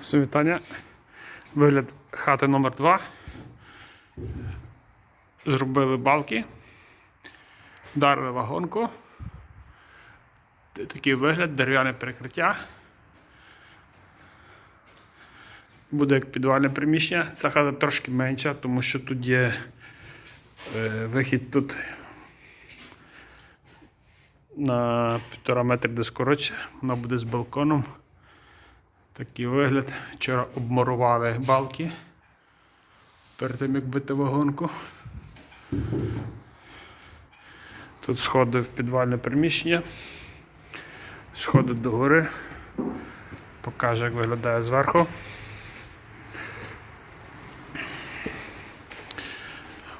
Вітання. Вигляд хати номер 2 Зробили балки, вдарили вагонку. Такий вигляд, дерев'яне перекриття. Буде як підвальне приміщення. Ця хата трошки менша, тому що тут є е, вихід тут на півтора метри десь коротше. Вона буде з балконом. Такий вигляд. Вчора обмурували балки перед тим, як бити вагонку. Тут сходи в підвальне приміщення. Сходи до гори. Покажу, як виглядає зверху.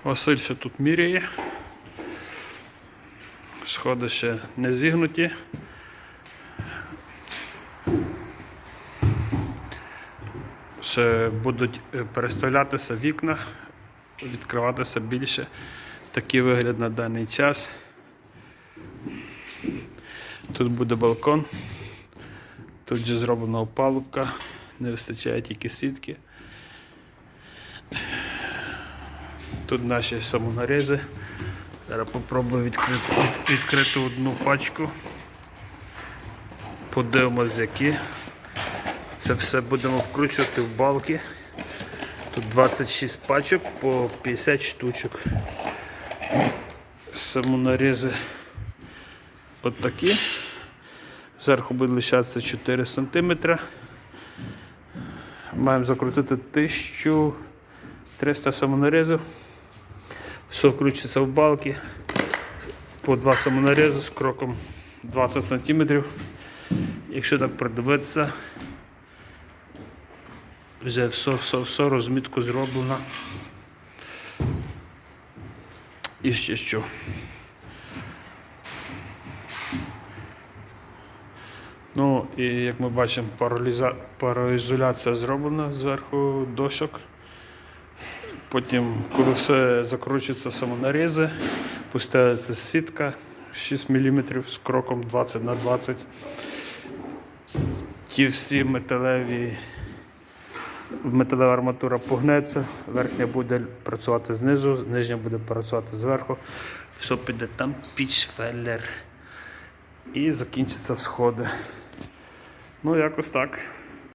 Василь ще тут міряє. Сходи ще не зігнуті. Ще будуть е, переставлятися вікна, відкриватися більше. Такий вигляд на даний час. Тут буде балкон. Тут вже зроблена опалубка, не вистачає тільки сітки. Тут наші самонарези. Зараз попробую відкрити, відкрити одну пачку. Подивимось, які. Це все будемо вкручувати в балки. Тут 26 пачок по 50 штучок. Самонарези от такі. Зверху буде лишатися 4 см. Маємо закрутити 1300 самонарезів. Все вкручується в балки. По 2 самонарези з кроком 20 см. Якщо так придивитися, вже все, все, все розмітку зроблено. І ще що. Ну і як ми бачимо, параліза... пароізоляція зроблена зверху дошок. Потім, коли все закручується самонарізи, пуститься сітка 6 мм з кроком 20 на 20 Ті всі металеві металева арматура погнеться, верхня буде працювати знизу, нижня буде працювати зверху. Все піде там пічфеллер. І закінчаться сходи. Ну, якось так.